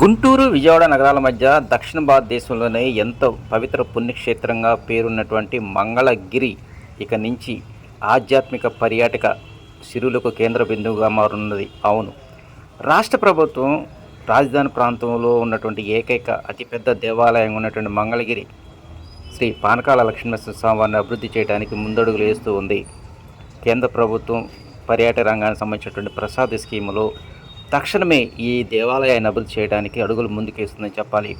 గుంటూరు విజయవాడ నగరాల మధ్య దక్షిణ భారతదేశంలోనే ఎంతో పవిత్ర పుణ్యక్షేత్రంగా పేరున్నటువంటి మంగళగిరి. ఇక నుంచి ఆధ్యాత్మిక పర్యాటక సిరులకు కేంద్ర బిందువుగా మారున్నది అవును రాష్ట్ర ప్రభుత్వం రాజధాని ప్రాంతంలో ఉన్నటువంటి ఏకైక అతిపెద్ద దేవాలయం ఉన్నటువంటి మంగళగిరి శ్రీ పానకాల లక్ష్మీనరసింహస్వామివారిని అభివృద్ధి చేయడానికి ముందడుగులు వేస్తూ ఉంది. కేంద్ర ప్రభుత్వం పర్యాటక రంగానికి సంబంధించినటువంటి ప్రసాద్ స్కీములో తక్షణమే ఈ దేవాలయాన్ని అభివృద్ధి చేయడానికి అడుగులు ముందుకేస్తుందని చెప్పాలి.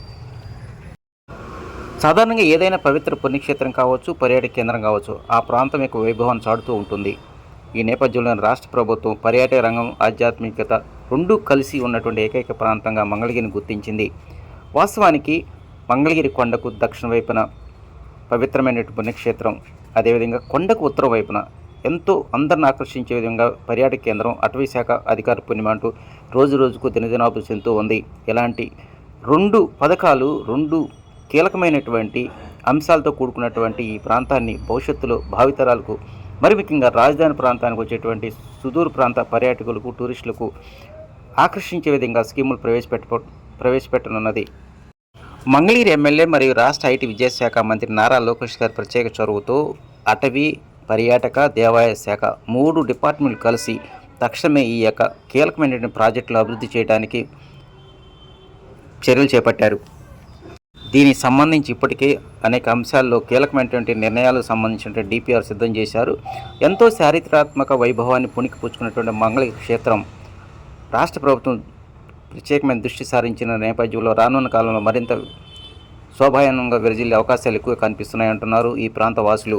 సాధారణంగా ఏదైనా పవిత్ర పుణ్యక్షేత్రం కావచ్చు పర్యాటక కేంద్రం కావచ్చు ఆ ప్రాంతం యొక్క వైభవాన్ని చాటుతూ ఉంటుంది. ఈ నేపథ్యంలో రాష్ట్ర ప్రభుత్వం పర్యాటక రంగం ఆధ్యాత్మికత రెండూ కలిసి ఉన్నటువంటి ఏకైక ప్రాంతంగా మంగళగిరిని గుర్తించింది. వాస్తవానికి మంగళగిరి కొండకు దక్షిణ వైపున పవిత్రమైనటువంటి పుణ్యక్షేత్రం అదేవిధంగా కొండకు ఉత్తర వైపున ఎంతో అందరిని ఆకర్షించే విధంగా పర్యాటక కేంద్రం అటవీ శాఖ అధికార పుణ్యం అంటూ రోజు రోజుకు దినదినాభివృద్ధి చెందుతూ ఉంది. ఇలాంటి రెండు పథకాలు రెండు కీలకమైనటువంటి అంశాలతో కూడుకున్నటువంటి ఈ ప్రాంతాన్ని భవిష్యత్తులో భావితరాలకు మరి ముఖ్యంగా రాజధాని ప్రాంతానికి వచ్చేటువంటి సుదూర ప్రాంత పర్యాటకులకు టూరిస్టులకు ఆకర్షించే విధంగా స్కీములు ప్రవేశపెట్ట ప్రవేశపెట్టనున్నది. మంగళగిరి ఎమ్మెల్యే మరియు రాష్ట్ర ఐటీ విద్యాశాఖ మంత్రి నారా లోకేష్ గారి ప్రత్యేక చొరవతో అటవీ పర్యాటక దేవాయ శాఖ మూడు డిపార్ట్మెంట్లు కలిసి తక్షణమే ఈ యొక్క కీలకమైనటువంటి ప్రాజెక్టులు అభివృద్ధి చేయడానికి చర్యలు చేపట్టారు. దీనికి సంబంధించి ఇప్పటికే అనేక అంశాల్లో కీలకమైనటువంటి నిర్ణయాలకు సంబంధించినటువంటి డిపిఆర్ సిద్ధం చేశారు. ఎంతో చారిత్రాత్మక వైభవాన్ని పుణికి మంగళ క్షేత్రం రాష్ట్ర ప్రభుత్వం ప్రత్యేకమైన దృష్టి సారించిన నేపథ్యంలో రానున్న కాలంలో మరింత శోభాయనంగా విరజిల్లే అవకాశాలు ఎక్కువ కనిపిస్తున్నాయంటున్నారు ఈ ప్రాంత వాసులు.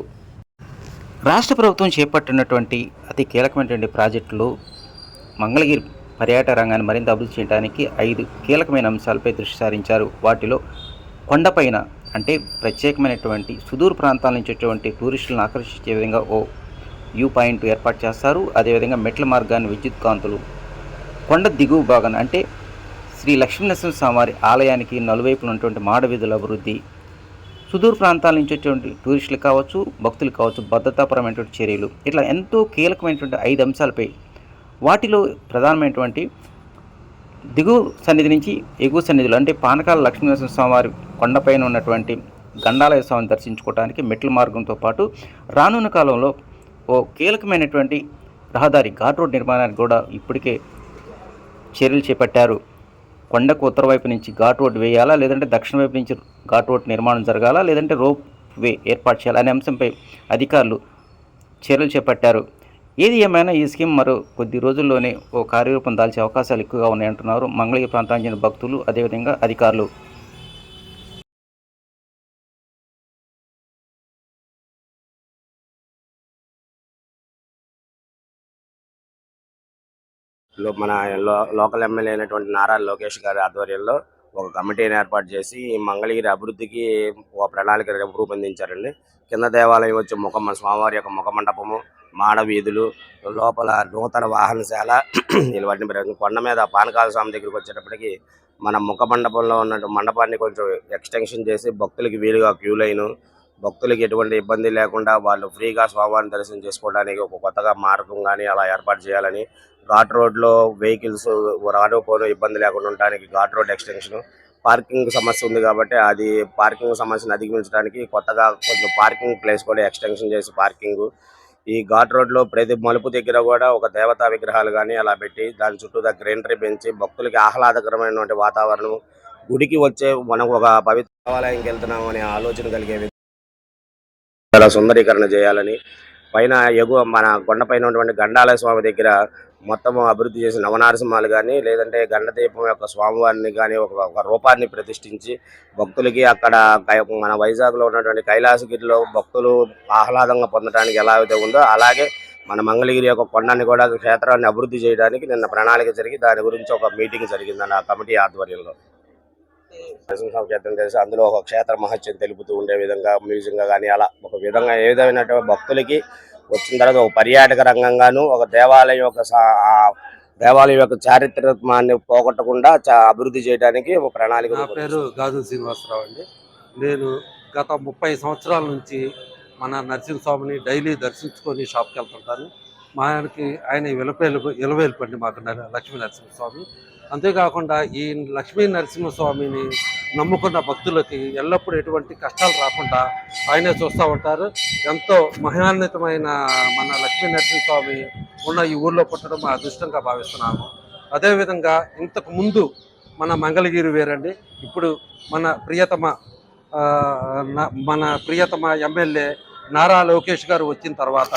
రాష్ట్ర ప్రభుత్వం చేపట్టినటువంటి అతి కీలకమైనటువంటి ప్రాజెక్టులు మంగళగిరి పర్యాటక రంగాన్ని మరింత అభివృద్ధి చేయడానికి ఐదు కీలకమైన అంశాలపై దృష్టి సారించారు. వాటిలో కొండపైన అంటే ప్రత్యేకమైనటువంటి సుదూర ప్రాంతాల నుంచి వచ్చేటువంటి టూరిస్టులను ఆకర్షించే విధంగా ఓ వ్యూ పాయింట్ ఏర్పాటు చేస్తారు. అదేవిధంగా మెట్ల మార్గాన్ని విద్యుత్ కాంతులు కొండ దిగువ భాగం అంటే శ్రీ లక్ష్మీనరసింహ స్వామివారి ఆలయానికి నలువైపులు ఉన్నటువంటి మాడ వీధుల అభివృద్ధి సుదూర ప్రాంతాల నుంచి వచ్చేటువంటి టూరిస్టులు కావచ్చు భక్తులు కావచ్చు భద్రతాపరమైనటువంటి చర్యలు. ఇట్లా ఎంతో కీలకమైనటువంటి ఐదు అంశాలపై వాటిలో ప్రధానమైనటువంటి దిగువ సన్నిధి నుంచి ఎగువ సన్నిధులు అంటే పానకాల లక్ష్మీనరసింహ స్వామివారి కొండపైన ఉన్నటువంటి గండాలయ స్వామిని దర్శించుకోవడానికి మెట్ల మార్గంతో పాటు రానున్న కాలంలో ఓ కీలకమైనటువంటి రహదారి ఘాట్ రోడ్ నిర్మాణానికి కూడా ఇప్పటికే చర్యలు చేపట్టారు. కొండకు ఉత్తర వైపు నుంచి ఘాట్ రోడ్ వేయాలా? లేదంటే దక్షిణ వైపు నుంచి ఘాట్ రోడ్ నిర్మాణం జరగాలా? లేదంటే రోప్ వే ఏర్పాటు చేయాలా? అనే అంశంపై అధికారులు చర్యలు చేపట్టారు. ఏది ఏమైనా ఈ స్కీమ్ మరో కొద్ది రోజుల్లోనే ఓ కార్యరూపం దాల్చే అవకాశాలు ఎక్కువగా ఉన్నాయంటున్నారు మంగళగిరి ప్రాంతానికి చెందిన భక్తులు. అదేవిధంగా అధికారులు మన లోకల్ ఎమ్మెల్యే అయినటువంటి నారా లోకేష్ గారి ఆధ్వర్యంలో ఒక కమిటీని ఏర్పాటు చేసి మంగళగిరి అభివృద్ధికి ఒక ప్రణాళిక రూపొందించారండి. కింద దేవాలయం వచ్చి ముఖ స్వామివారి యొక్క ముఖ మండపము మాడ వీధులు లోపల నూతన వాహనశాల వాటిని కొండ మీద పానకాల స్వామి దగ్గరికి వచ్చేటప్పటికి మన ముఖ మండపంలో ఉన్న మండపాన్ని కొంచెం ఎక్స్టెన్షన్ చేసి భక్తులకి వీలుగా క్యూ లైను భక్తులకి ఎటువంటి ఇబ్బంది లేకుండా వాళ్ళు ఫ్రీగా స్వామివారిని దర్శనం చేసుకోవడానికి ఒక కొత్తగా మార్గం కానీ అలా ఏర్పాటు చేయాలని ఘాట్ రోడ్లో వెహికల్స్ రాను పోను ఇబ్బంది లేకుండా ఉండడానికి ఘాట్ రోడ్ ఎక్స్టెన్షన్. పార్కింగ్ సమస్య ఉంది కాబట్టి అది పార్కింగ్ సమస్యను అధిగమించడానికి కొత్తగా కొంచెం పార్కింగ్ ప్లేస్ కూడా ఎక్స్టెన్షన్ చేసి పార్కింగ్. ఈ ఘాట్ రోడ్లో ప్రతి మలుపు దగ్గర కూడా ఒక దేవతా విగ్రహాలు కానీ అలా పెట్టి దాని చుట్టూ గ్రీనరీ పెంచి భక్తులకి ఆహ్లాదకరమైనటువంటి వాతావరణం. గుడికి వచ్చే మనం ఒక పవిత్ర దేవాలయంకి వెళ్తున్నాం అనే ఆలోచన కలిగే చాలా సుందరీకరణ చేయాలని. పైన ఎగువ మన కొండపైన ఉన్నటువంటి గండాలయ స్వామి దగ్గర మొత్తం అభివృద్ధి చేసిన నవనారసింహాలు కానీ లేదంటే గండదీపం యొక్క స్వామివారిని కానీ ఒక రూపాన్ని ప్రతిష్ఠించి భక్తులకి అక్కడ మన వైజాగ్లో ఉన్నటువంటి కైలాసగిరిలో భక్తులు ఆహ్లాదంగా పొందడానికి ఎలా అయితే ఉందో అలాగే మన మంగళగిరి యొక్క కొండని కూడా క్షేత్రాన్ని అభివృద్ధి చేయడానికి నిన్న ప్రణాళిక జరిగి దాని గురించి ఒక మీటింగ్ జరిగిందని ఆ కమిటీ ఆధ్వర్యంలో. నరసింహ క్షేత్రం తెలిసి. అందులో ఒక క్షేత్ర మహత్యం తెలుపుతూ ఉండే విధంగా మ్యూజియంగా కానీ అలా ఒక విధంగా ఏ విధమైన భక్తులకి వచ్చిన తర్వాత ఒక పర్యాటక రంగంగాను ఒక దేవాలయం యొక్క దేవాలయం యొక్క చారిత్రత్వాన్ని పోగొట్టకుండా చా- అభివృద్ధి చేయడానికి ఒక ప్రణాళిక నా పేరు గాజు శ్రీనివాసరావు అండి. నేను గత ముప్పై సంవత్సరాల నుంచి మన నరసింహస్వామిని డైలీ దర్శించుకొని షాప్కి వెళ్తుంటాను. మా ఆయనకి ఆయన విలపేలు ఇలవేలుపండి మాకు లక్ష్మీ నరసింహస్వామి. అంతేకాకుండా ఈ లక్ష్మీ నరసింహస్వామిని నమ్ముకున్న భక్తులకి ఎల్లప్పుడూ ఎటువంటి కష్టాలు రాకుండా ఆయనే చూస్తూ ఉంటారు. ఎంతో మహాన్వితమైన మన లక్ష్మీ నరసింహస్వామి ఉన్న ఈ ఊర్లో పుట్టడం మా అదృష్టంగా భావిస్తున్నాము. అదేవిధంగా ఇంతకు ముందు మన మంగళగిరి వేరండి. ఇప్పుడు మన ప్రియతమ మన ప్రియతమ ఎమ్మెల్యే నారా లోకేష్ గారు వచ్చిన తర్వాత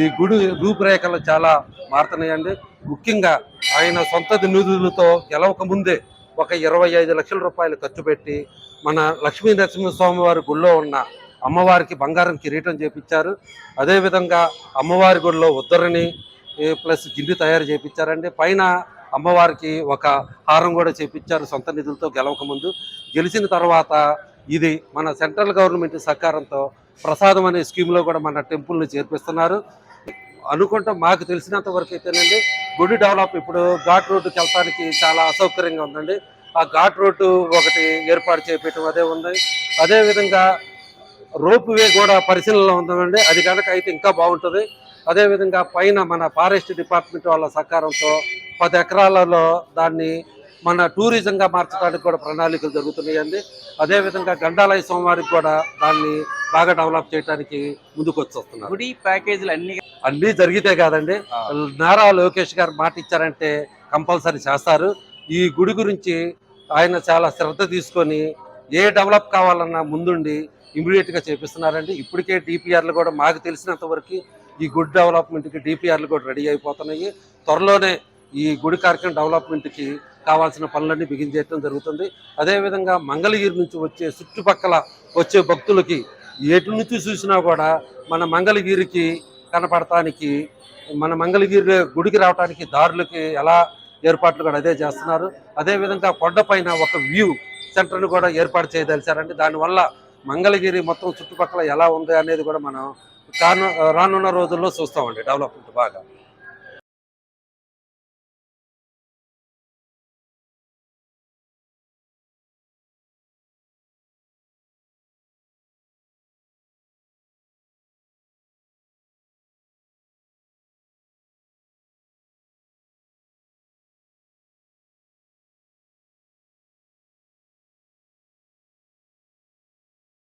ఈ గుడి రూపురేఖలు చాలా మారుతున్నాయండి. ముఖ్యంగా ఆయన సొంత నిధులతో గెలవక ముందే ఒక ఇరవై ఐదు లక్షల రూపాయలు ఖర్చు పెట్టి మన లక్ష్మీ నరసింహస్వామి వారి గుళ్ళో ఉన్న అమ్మవారికి బంగారం కిరీటం చేపించారు. అదేవిధంగా అమ్మవారి గుడిలో ఉద్దరిని ప్లస్ గిన్నె తయారు చేపించారండి. పైన అమ్మవారికి ఒక హారం కూడా చేపించారు సొంత నిధులతో గెలవక ముందు. గెలిచిన తర్వాత ఇది మన సెంట్రల్ గవర్నమెంట్ సహకారంతో ప్రసాదం అనే స్కీమ్లో కూడా మన టెంపుల్ని చేర్పిస్తున్నారు. అనుకుంటా మాకు తెలిసినంత వరకు అయితేనండి గుడి డెవలప్ ఇప్పుడు ఘాట్ రోడ్డుకి వెళ్ళడానికి చాలా అసౌకర్యంగా ఉందండి. ఆ ఘాట్ రోడ్డు ఒకటి ఏర్పాటు చేపట్టడం అదే ఉంది. అదేవిధంగా రోప్ వే కూడా పరిశీలనలో ఉందండి. అది కనుక అయితే ఇంకా బాగుంటుంది. అదేవిధంగా పైన మన ఫారెస్ట్ డిపార్ట్మెంట్ వాళ్ళ సహకారంతో పది ఎకరాలలో దాన్ని మన టూరిజంగా మార్చడానికి కూడా ప్రణాళికలు జరుగుతున్నాయండి. అదేవిధంగా గండాలయ సోమవారికి కూడా దాన్ని బాగా డెవలప్ చేయడానికి ముందుకు వచ్చి వస్తున్నారు. గుడి ప్యాకేజీలు అన్ని అన్నీ జరిగితే కాదండి. నారా లోకేష్ గారు మాట ఇచ్చారంటే కంపల్సరీ చేస్తారు. ఈ గుడి గురించి ఆయన చాలా శ్రద్ధ తీసుకొని ఏ డెవలప్ కావాలన్నా ముందుండి ఇమీడియట్గా చేపిస్తున్నారండి. ఇప్పటికే డిపిఆర్లు కూడా మాకు తెలిసినంత వరకు ఈ గుడి డెవలప్మెంట్కి డిపిఆర్లు కూడా రెడీ అయిపోతున్నాయి. త్వరలోనే ఈ గుడి కార్యక్రమం డెవలప్మెంట్కి కావాల్సిన పనులన్నీ బిగించేయటం జరుగుతుంది. అదేవిధంగా మంగళగిరి నుంచి వచ్చే చుట్టుపక్కల వచ్చే భక్తులకి ఎటు నుంచి చూసినా కూడా మన మంగళగిరికి కనపడటానికి మన మంగళగిరి గుడికి రావడానికి దారులకి ఎలా ఏర్పాట్లు కూడా అదే చేస్తున్నారు. అదేవిధంగా కొండపైన ఒక వ్యూ సెంటర్ను కూడా ఏర్పాటు చేయదలిచారండి. దానివల్ల మంగళగిరి మొత్తం చుట్టుపక్కల ఎలా ఉంది అనేది కూడా మనం రానున్న రోజుల్లో చూస్తామండి. డెవలప్మెంట్ బాగా.